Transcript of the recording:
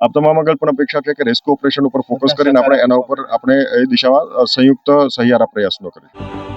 આપ તમામ આગળ પણ અપેક્ષા છે કે રેસ્ક્યુ ઓપરેશન ઉપર ફોકસ કરીને આપણે એના ઉપર આપણે એ દિશામાં સંયુક્ત સહિયારા પ્રયાસનો કરીશું.